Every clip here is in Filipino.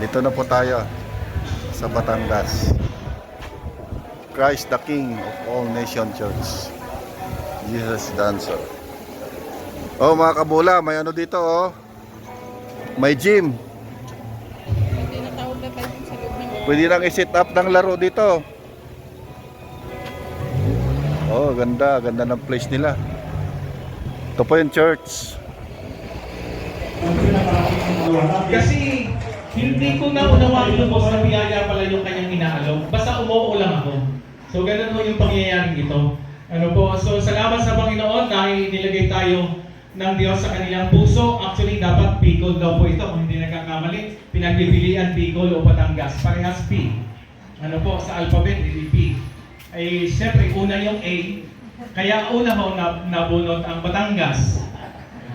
Dito na po tayo sa Batangas. Christ the King of All Nation Church. Jesus Dancer. Oh mga kabula, may ano dito oh. May gym. Pwede nang i-set up ng laro dito. Oh, ganda, ganda ng place nila. Ito po yung church. Kasi hindi ko na unawang lubos na biyaya pala yung kanyang inaalok. Basta umuo lang ako. So ganun mo yung pangyayaring ito. Ano po, so salamat sa Panginoon dahil nilagay tayo ng Diyos sa kanilang puso. Actually, dapat Bicol daw po ito kung hindi nagkakamali. Pinagpipilian Bicol o Batangas. Parehas P. Ano po, sa alphabet, hindi P. Ay, siyempre, una yung A. Kaya una ho na, nabunot ang Batangas.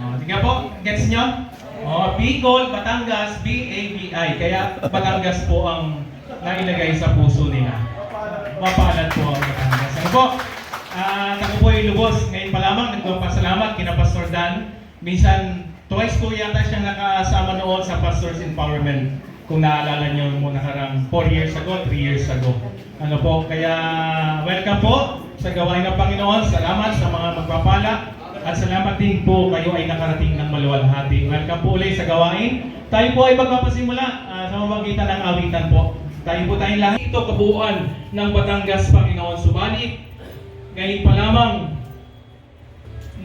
Oh, tingnan po, gets nyo? Oh, Bicol, Batangas, B-A-B-I. Kaya Batangas po ang nailagay sa puso nila. Mapalad po ang Batangas. Ano po? Ah, ako po ay lubos. Ngayon pa lamang, nagpapasalamat kina Pastor Dan. Minsan, twice po yata siya nakasama noon sa Pastors Empowerment. Kung naalala niyo mo nakarang 4 years ago, 3 years ago. Ano po, kaya welcome po sa gawain ng Panginoon. Salamat sa mga magpapala. At salamat din po kayo ay nakarating ng maluwalhati. Welcome po ulit sa gawain. Tayo po ay magpapasimula ah, sa mamagitan ng awitan po. Tayo po tayong lahat. Ito kabuuan ng Batangas, Panginoon. Subalit, ngayon pa lamang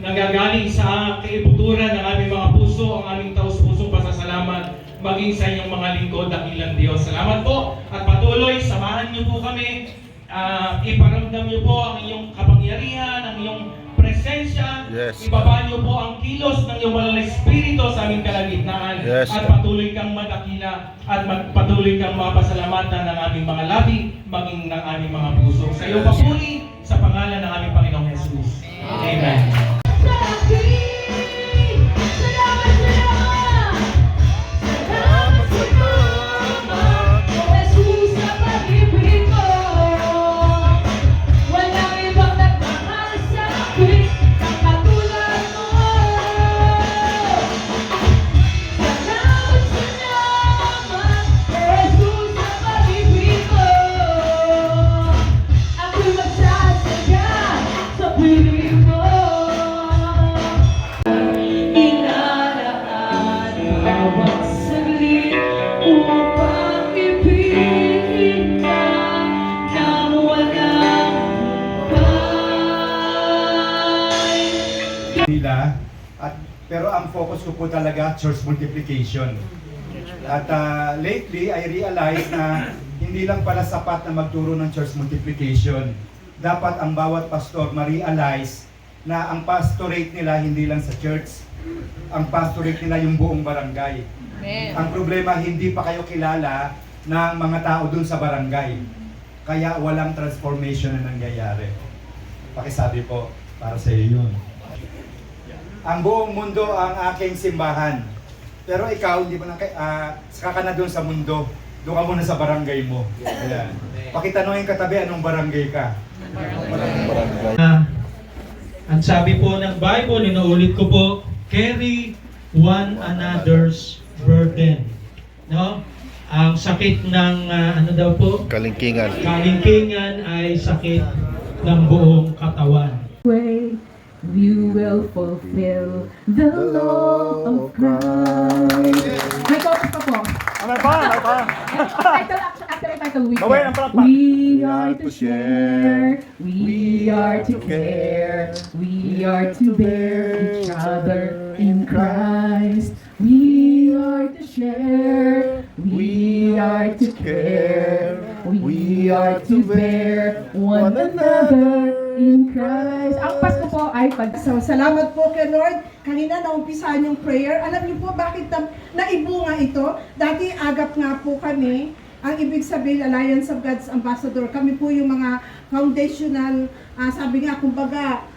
nagagaling sa kaibuturan ng aming mga puso, ang aming taus-pusong pasasalamat maging sa inyong mga lingkod, dakilang Diyos. Salamat po at patuloy, samahan niyo po kami. ah, iparamdam niyo po ang inyong kapangyarihan, ang inyong presensya. Yes. Ibaba niyo po ang kilos ng iyong malang espiritu sa aming kalagitnaan. Yes. At patuloy kang madakila at patuloy kang mapasalamatan ng aming mga labi, maging ng aming mga puso. Sa iyo papuri sa pangalan ng aming Panginoong Jesus. Amen. Piling nila at pero ang focus ko po talaga church multiplication. At ah, lately I realized na hindi lang pala sapat na magturo ng church multiplication. Dapat ang bawat pastor ma-realize na ang pastorate nila hindi lang sa church. Ang pastorate nila yung buong barangay. Amen. Ang problema, hindi pa kayo kilala ng mga tao dun sa barangay. Kaya walang transformation na nangyayari. Pakisabi po, para sa iyo yun. Ang buong mundo ang aking simbahan. Pero ikaw, hindi mo na, ah, saka ka na doon sa mundo. Doon ka muna sa barangay mo. Ayan. Pakitanungin katabi, anong barangay ka? Ah, ang sabi po ng Bible, inuulit ko po, carry one another's burden. No? Ang sakit ng ah, ano daw po? Kalingkingan. Kalingkingan ay sakit ng buong katawan. way you will fulfill the law of Christ. May chorus pa po. Ano ba? Ano ba? Title, actually, title we Bawal ang palakpak. We are to share, we are to care, we are to bear each other in Christ. We are to share, we are to care, we are to bear one another in Christ. Ang Pasko po ay pag So, salamat po kay Lord. Kanina naumpisahan yung prayer. Alam niyo po bakit na, naibunga ito? Dati agap nga po kami. Ang ibig sabihin, Alliance of God's Ambassador. Kami po yung mga foundational, ah, sabi nga, kumbaga,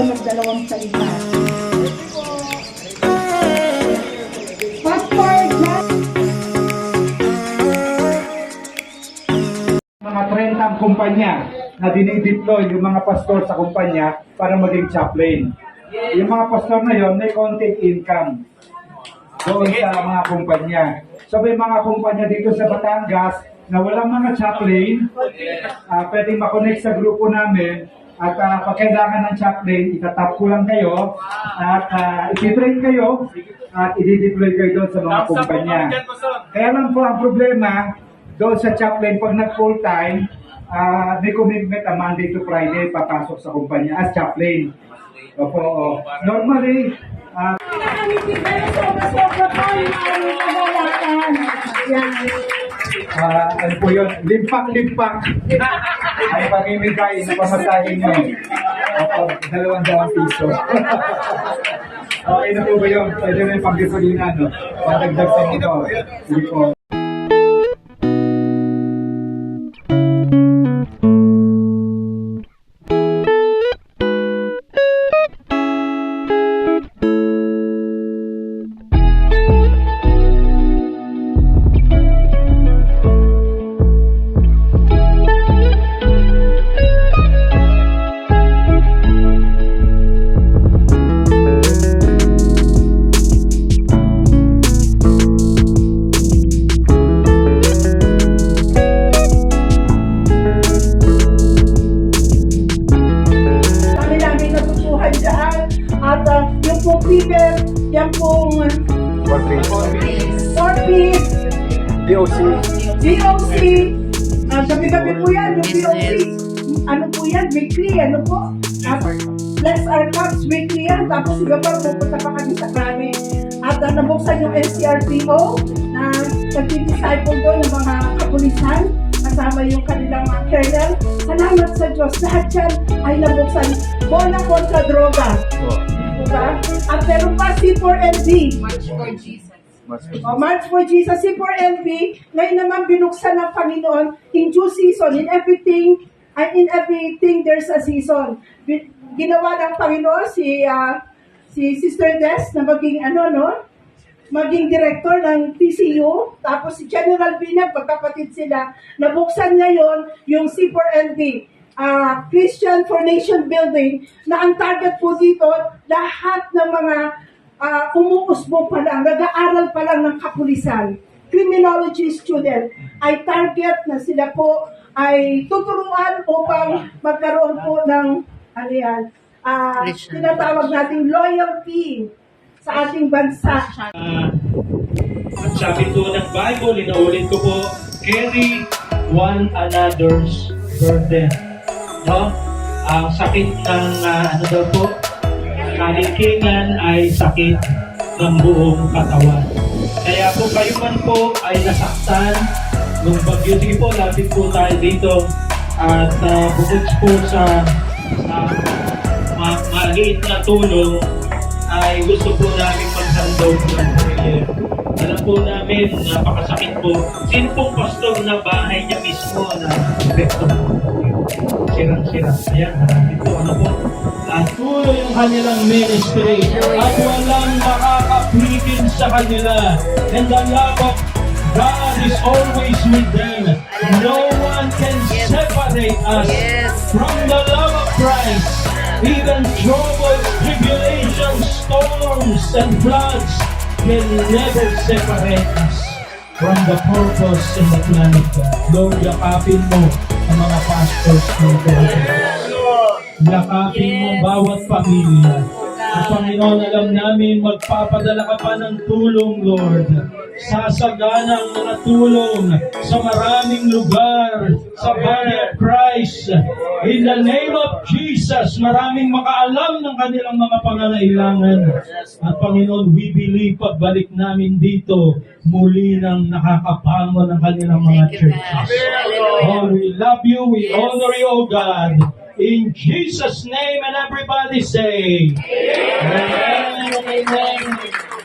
ako magdalawang salita. Pastor John mga 30 kumpanya na dinideploy yung mga pastor sa kumpanya para maging chaplain. Yung mga pastor na yon may content income doon sa mga kumpanya. So may mga kumpanya dito sa Batangas na walang mga chaplain, uh, pwedeng makonect sa grupo namin at uh, pag kailangan ng chaplain, itatap ko lang kayo at uh, ititrain kayo at i-deploy kayo doon sa mga kumpanya. Kaya lang po ang problema, doon sa chaplain, pag nag full time, ah, may commitment ang Monday to Friday papasok sa kumpanya as chaplain. Opo, oo. Normally, ah, ah, ano po yun, limpak-limpak ay pamimigay na pamatahin nyo. Opo, dalawang dalawang piso. okay na po ba yun? Pwede na yung pang-gasolina, no? Patagdag sa. Sige po. Po yan, DOC. Ano po yan, weekly, ano po? At tapos si Gabang pupunta pa kami sa Krami. At uh, nabuksan yung NCRPO na nag-disciple doon ng mga kapulisan kasama yung kanilang mga colonel. Salamat sa Diyos. Lahat yan ay nabuksan. Bola kontra droga. Diba? At meron pa C4ND. O, March for Jesus, C4LB, ngayon naman binuksan ng Panginoon in due season, in everything, and in everything there's a season. Ginawa ng Panginoon si ah, si Sister Des na maging ano no, maging director ng TCU, tapos si General Binag, magkapatid sila, nabuksan ngayon yung C4LB, ah, Christian for Nation Building, na ang target po dito, lahat ng mga uh, umuusbong pa lang, nag-aaral pa lang ng kapulisan, criminology student, ay target na sila po ay tuturuan upang magkaroon po ng ano yan, ah, tinatawag nating loyalty sa ating bansa. Ah, At sabi po ng Bible, inaulit ko po, carry one another's burden. No? Ang sakit ng ah, ano daw po, kalinkingan ay sakit ng buong katawan. Kaya po kayo man po ay nasaktan nung bagyo. Sige po, lapit po tayo dito. At uh, bukod po sa uh, ma- maliit na tulong, ay gusto po namin maghandog ng prayer. Alam po namin, napakasakit po. Sino pong pastor na bahay niya mismo na epekto po? Sirang-sira. Ayan, marami po. Ano po? At tuloy ang kanilang ministry at walang makakapigil sa kanila. And the love of God is always with them. No one can separate us from the love of Christ. Even troubles, tribulations, storms, and floods can never separate us from the purpose and the plan of God. Lord, yakapin mo ang mga pastors dito. Yakapin mo bawat pamilya. At Panginoon, alam namin magpapadala ka pa ng tulong, Lord. Sasagana ang mga tulong sa maraming lugar sa body of Christ. In the name of Jesus, maraming makaalam ng kanilang mga pangangailangan. At Panginoon, we believe pagbalik namin dito, muli nang nakakapangon ng kanilang mga churches. Oh, we love you, we honor you, O God. In Jesus' name, and everybody say, Amen. Amen.